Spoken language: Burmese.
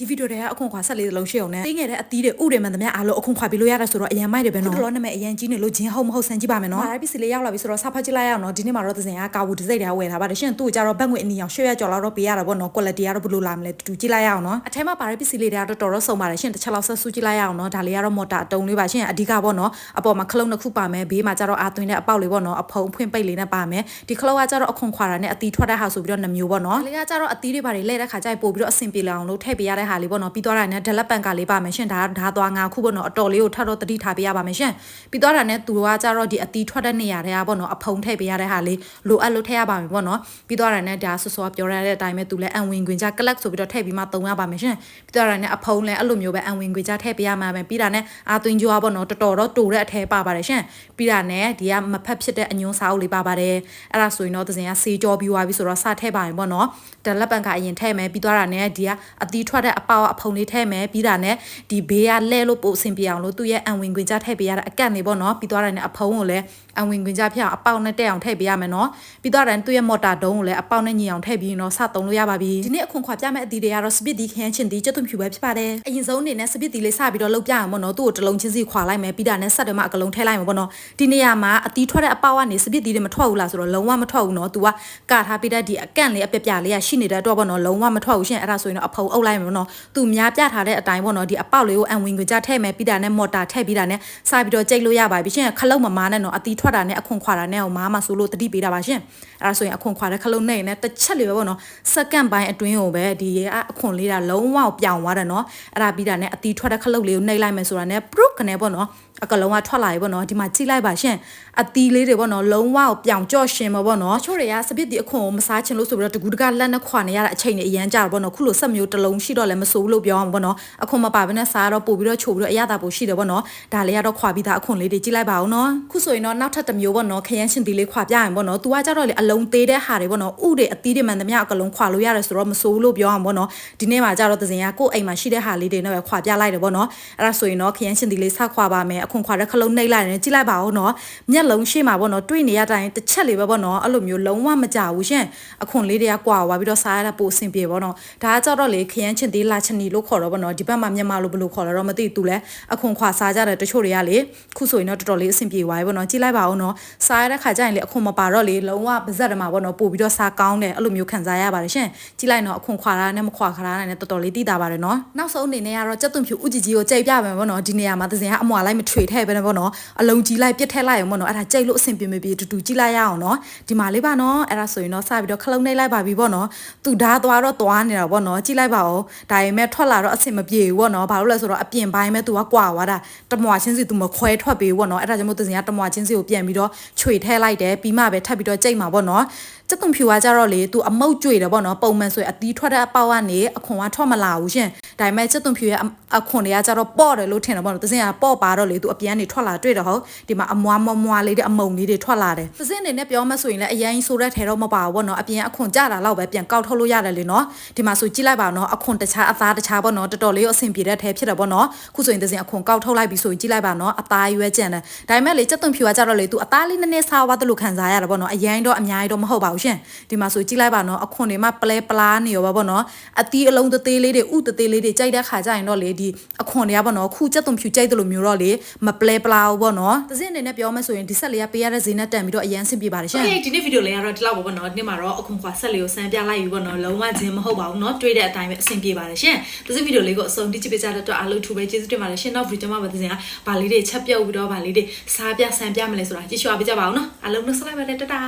ဒီဗီဒီယိုတွေကအခွန်ခွာဆက်လေးတစ်လုံးရှိအောင်နဲ့တင်းငယ်တဲ့အသီးတွေဥတွေမှန်သမျှအားလုံးအခွန်ခွာပြီးလို့ရတယ်ဆိုတော့အရန်မိုက်တယ်ပဲနော်လောနာမည်အရန်ကြီးနေလို့ဂျင်းဟုတ်မဟုတ်ဆန်းကြည့်ပါမယ်နော်ဟာပစ္စည်းလေးရောက်လာပြီဆိုတော့စဖတ်ကြည့်လိုက်ရအောင်နော်ဒီနေ့မှာတော့သစင်ကကာဝူဒီဇိတ်တွေကဝယ်ထားပါတယ်ရှင်သူ့ကိုကြတော့ဘက်ငွေအနီအောင်ရွှေရကြော်လောက်တော့ပေးရတာပေါ့နော် quality ကတော့ဘယ်လိုလာမလဲတူကြည့်လိုက်ရအောင်နော်အထဲမှာပါတဲ့ပစ္စည်းလေးတွေကတော့တော်တော်စုံပါတယ်ရှင်တစ်ချက်လောက်ဆက်ဆူကြည့်လိုက်ရအောင်နော်ဒါလေးကတော့မော်တာအတုံးလေးပါရှင်အဓိကပေါ့နော်အပေါ်မှာခလုံးတစ်ခုပါမယ်ဘေးမှာကြတော့အာသွင်းတဲ့အပေါက်လေးပေါ့နော်အဖုံဖွင့်ပိတ်လေးနဲ့ပါမယ်ဒီခလုံးကကြတော့အခွန်ခွာတာနဲ့အတီထွက်တဲ့ဟာဆိုပြီးတော့နှမျိုးပေါ့နော်လေးကကြတော့အတီးတွေပါတွေလဲတဲ့ခါကျရင်ပို့ပြီးတော့အဆင်ပြေလာအောင်လို့ထည့်ပေးရတဲ့ဟာလေးပေါ့နော်ပြီးသွားတာနဲ့ဒလက်ပန်ကလေးပါမယ်ရှင်ဒါဒါသွားငါခုပေါ့နော်အတော်လေးကိုထပ်တော့တတိထားပေးရပါမယ်ရှင်ပြီးသွားတာနဲ့သူတို့ကကြတော့ဒီအတီထွက်တဲ့နေရာတွေကပေါ့နော်အဖုံထည့်ပေးရတဲ့ဟာလေးလိုအပ်လို့ထည့်ရပါမယ်ပေါ့နော်ပြီးသွားတာနဲ့ဒါဆော့ဆော့ပြောရတဲ့အတိုင်းပဲသူလည်းအန်ဝင်ခွင်ကြကလပ်ဆိုပြီးတော့ထည့်ပြီးမှသုံးရပါမယ်ရှင်ပြီးသွားတာနဲ့အဖုံလည်းအဲ့လိုမျိုးပဲအန်ဝင်ခွင်ကြထည့်ပေးရမှာပဲပြီးတာနဲ့အာသွင်းကြွားပေါ့နော်တော်တော်တော့တူတဲ့အထဲပါပါတယ်ရှင်ပြီးတာနဲ့ဒီကမဖက်ဖြစ်တဲ့အညွန်းစာအုပ်လေးပါပါတယ်အဲ့ဒါဆိုရင်တော့သစင်ကစေးကြောပြီးသွားပြီဆိုတော့စထည့်ပါရင်ပေါ့နော်ဒါလက်ပံကအရင်ထည့်မယ်ပြီးသွားတာနဲ့ဒီကအသီးထွက်တဲ့အပေါက်အဖုံလေးထည့်မယ်ပြီးတာနဲ့ဒီဘေးကလဲလို့ပို့အဆင်ပြေအောင်လို့သူ့ရဲ့အံဝင်ခွင်ကြထည့်ပေးရတဲ့အကန့်လေးပေါ့နော်ပြီးသွားတာနဲ့အဖုံကိုလည်းအံဝင်ခွင်ကြဖြစ်အောင်အပေါက်နဲ့တက်အောင်ထည့်ပေးရမယ်နော်ပြီးသွားတာနဲ့သူ့ရဲ့မော်တာဒုံးကိုလည်းအပေါက်နဲ့ညီအောင်ထည့်ပြီးတော့စသုံးလို့ရပါပြီဒီနေ့အခွန်ခွာပြမယ့်အသီးတွေကတော့စပစ်ဒီခင်းချင်းဒီကျွတ်သွဖြူပဲဖြစ်ပါတယ်အရင်ဆုံးအနေနဲ့စပစ်ဒီလေးစပြီးတော့လုပ်ပြအောင်ပေါ့နော်သူ့ကိုတစ်လုံးချင်းစီခွာလိုက်မယ်ပြီးတာနဲ့ဆက်တယ်မှအကလုံးထည့်လိုက်မယ်ပေါ့နော်ဒီနေရာမှာအသီးထွက်တဲ့အပေါက်ကနေစပစ်ဒီတွေမထွက်ဘူးလားဆိုတော့လုံးဝမထွက်ဘူးနော်သူကကထားပေးတဲ့ဒီအကန့်လေးအပြပြလေးကရှိနေတဲ့တော့ပေါ့နော်လုံးဝမထွက်ဘူးရှင်အဲ့ဒါဆိုရင်တော့အဖုံအုပ်လိုက်မယ်ပေါ့နော်သူများပြထားတဲ့အတိုင်းပေါ့နော်ဒီအပေါက်လေးကိုအံဝင်ခွင်ကြထည့်မယ်ပြီးတာနဲ့မော်တာထည့်ပြီးတာနဲ့စပြီးတော့ကြိတ်လို့ရပါပြီရှင်ခလုတ်မမားနဲ့နော်အသီးထွက်တာနဲ့အခွန်ခွာတာနဲ့ဟိုမားမှာဆိုလို့တတိပေးတာပါရှင်အဲ့ဒါဆိုရင်အခွန်ခွာတဲ့ခလုတ်နဲ့နဲ့တစ်ချက်လေးပဲပေါ့နော်စက္ကန့်ပိုင်းအတွင်းကိုပဲဒီရဲ့အခွန်လေးတာလုံးဝပြောင်းသွားတယ်နော်အဲ့ဒါပြီးတာနဲ့အသီးထွက်တဲ့ခလုတ်လေးကိုနှိပ်လိုက်မယ်ဆိုတာနဲ့ proof ကနေပေါ့နော် အကလုံးကထွက်လာပြီပေါ့နော်ဒီမှာကြည့်လိုက်ပါရှင်အသီးလေးတွေပေါ့နော်လုံးဝပြောင်ကြော့ရှင်မှာပေါ့နော်ချို့တွေကစပစ်ဒီအခွန်ကိုမစားချင်လို့ဆိုပြီးတော့တကူတကလက်နဲ့ခွာနေရတဲ့အချိန်တွေအရန်ကြာတော့ပေါ့နော်ခုလိုဆက်မျိုးတစ်လုံးရှိတော့လည်းမစိုးဘူးလို့ပြောအောင်ပေါ့နော်အခွန်မပါဘဲနဲ့စားတော့ပို့ပြီးတော့ချို့ပြီးတော့အရသာပို့ရှိတယ်ပေါ့နော်ဒါလေးကတော့ခွာပြီးသားအခွန်လေးတွေကြည့်လိုက်ပါဦးနော်ခုဆိုရင်တော့နောက်ထပ်တစ်မျိုးပေါ့နော်ခရမ်းရှင်သီးလေးခွာပြရင်ပေါ့နော်သူကကြတော့လေအလုံးသေးတဲ့ဟာတွေပေါ့နော်ဥတွေအသီးတွေမှန်သမျှအကလုံးခွာလို့ရတယ်ဆိုတော့မစိုးဘူးလို့ပြောအောင်ပေါ့နော်ဒီနေ့မှာကြတော့သစင်ကကိုယ့်အိမ်မှာရှိတဲ့ဟာလေးတွေနဲ့ပဲခွာပြလိုက်တယ်ပေါ့နော်အဲ့ဒါဆိုရင်တော့ခရမ်းရှင်သီးလေးဆက်ခွာပါမယ်အခွန်ခွာတဲ့ခလုံးနှိပ်လိုက်တယ်ကြည့်လိုက်ပါဦးနော်မျက်လုံးရှိမှာပေါ့နော်တွေ့နေရတိုင်းတစ်ချက်လေးပဲပေါ့နော်အဲ့လိုမျိုးလုံးဝမကြဘူးရှင်အခွန်လေးတွေကကွာသွားပြီးတော့စားရတာပိုအဆင်ပြေပေါ့နော်ဒါကကြတော့လေခရမ်းချင်သေးလာချင်နီလို့ခေါ်တော့ပေါ့နော်ဒီဘက်မှာမြန်မာလို့ဘယ်လိုခေါ်လဲတော့မသိသူလဲအခွန်ခွာစားကြတယ်တချို့တွေကလေခုဆိုရင်တော့တော်တော်လေးအဆင်ပြေသွားပြီပေါ့နော်ကြည့်လိုက်ပါဦးနော်စားရတဲ့ခါကျရင်လေအခွန်မပါတော့လေလုံးဝပါဇက်တမှာပေါ့နော်ပို့ပြီးတော့စားကောင်းတယ်အဲ့လိုမျိုးခံစားရပါတယ်ရှင်ကြည့်လိုက်နော်အခွန်ခွာတာနဲ့မခွာခါတာနဲ့တော်တော်လေးသိတာပါတယ်နော်နောက်ဆုံးအနေနဲ့ကတော့ကြက်သွန်ဖြူဥကြီးကြီးကိုကြိတ်ပြမယ်ပေါ့နော်ဒီနေရာမှာသစင်ကအမွာလိုက်မထွေထဲပဲပေါ့နော်အလုံးကြီးလိုက်ပြစ်ထက်လိုက်အောင်ပေါ့နော်အဲ့ဒါကြိတ်လို့အဆင်ပြေမပြေတူတူကြည့်လိုက်ရအောင်နော်ဒီမှာလေးပါနော်အဲ့ဒါဆိုရင်တော့စပြီးတော့ခလုံးနှိပ်လိုက်ပါပြီပေါ့နော်သူဓာတ်သွားတော့သွားနေတာပေါ့နော်ကြည့်လိုက်ပါဦးဒါပေမဲ့ထွက်လာတော့အဆင်မပြေဘူးပေါ့နော်ဘာလို့လဲဆိုတော့အပြင်ပိုင်းမဲ့သူကကွာသွားတာတမွာချင်းစီသူမခွဲထွက်ပေးဘူးပေါ့နော်အဲ့ဒါကြောင့်မို့သစင်ကတမွာချင်းစီကိုပြန်ပြီးတော့ခြွေထဲလိုက်တယ်ပြီးမှပဲထပ်ပြီးတော့ကြိတ်မှာပေါ့နော်စက်သွန်ဖြူကကြတော့လေသူအမုတ်ကြွေတယ်ပေါ့နော်ပုံမှန်ဆိုရင်အသီးထွက်တဲ့အပေါက်ကနေအခွန်ကထွက်မလာဘူးရှင် ဒါပေမဲ့စက်သွန်ဖြူရဲ့အခွန်တွေကကြတော့ပေါ့တယ်လို့ထင်တယ်ပေါ့နော်သစင်ကပေါ့ပါတော့လေသူအပြန်နေထွက်လာတွေ့တော့ဟုတ်ဒီမှာအမွားမမွားလေးတွေအမုံလေးတွေထွက်လာတယ်သစင်အနေနဲ့ပြောမှဆိုရင်လည်းအရင်ဆိုတဲ့ထဲတော့မပါဘူးပေါ့နော်အပြင်အခွန်ကြတာတော့ပဲပြန်ကောက်ထုတ်လို့ရတယ်လေနော်ဒီမှာဆိုကြည့်လိုက်ပါနော်အခွန်တခြားအသားတခြားပေါ့နော်တော်တော်လေးအဆင်ပြေတဲ့ထဲဖြစ်တယ်ပေါ့နော်ခုဆိုရင်သစင်အခွန်ကောက်ထုတ်လိုက်ပြီဆိုရင်ကြည့်လိုက်ပါနော်အသားရွယ်ကြံတယ်ဒါပေမဲ့လေစက်သွန်ဖြူကကြတော့လေသူအသားလေးနည်းနည်းစားသွားတယ်လို့ခံစားရတယ်ပေါ့နော်အရင်တော့အများကြီးတော့မဟုတ်ပါဘူးရှင်ဒီမှာဆိုကြည့်လိုက်ပါနော်အခွန်တွေမှာပလဲပလားနေရောပါပေါ့နော်အတီးအလုံးသေးလေးတွေဥတသေးလေးတွေကြိုက်တဲ့ခါကျရင်တော့လေဒီအခွန်တွေကပေါ့နော်ခုစက်သွန်ဖြူကြိုက်တယ်လို့မျိုးတော့လေမပလဲပလားဘူးပေါ့နော်သစင်အနေနဲ့ပြောမှဆိုရင်ဒီဆက်လေးကပေးရတဲ့ဈေးနဲ့တန်ပြီးတော့အရန်ဆင်ပြေပါတယ်ရှင် โอเคဒီနေ့ဗီဒီယိုလေးကတော့ဒီလောက်ပါပေါ့နော်ဒီနေ့မှာတော့အခုခွာဆက်လေးကိုစမ်းပြလိုက်ပြီပေါ့နော်လုံးဝခြင်းမဟုတ်ပါဘူးเนาะတွေးတဲ့အတိုင်းပဲအဆင်ပြေပါတယ်ရှင်ဒီဗီဒီယိုလေးကိုအဆုံးတိကျပေးကြတဲ့အတွက်အားလုံးထူပဲကျေးဇူးတင်ပါတယ်ရှင်နောက်ဗီဒီယိုမှာပါတဲ့စင်ကဗာလေးတွေချက်ပြုတ်ပြီးတော့ဗာလေးတွေစားပြဆန်ပြမလဲဆိုတာကြည့်ရှုအားပေးကြပါအောင်เนาะအားလုံးနှုတ်ဆက်လိုက်ပါတယ်တတာ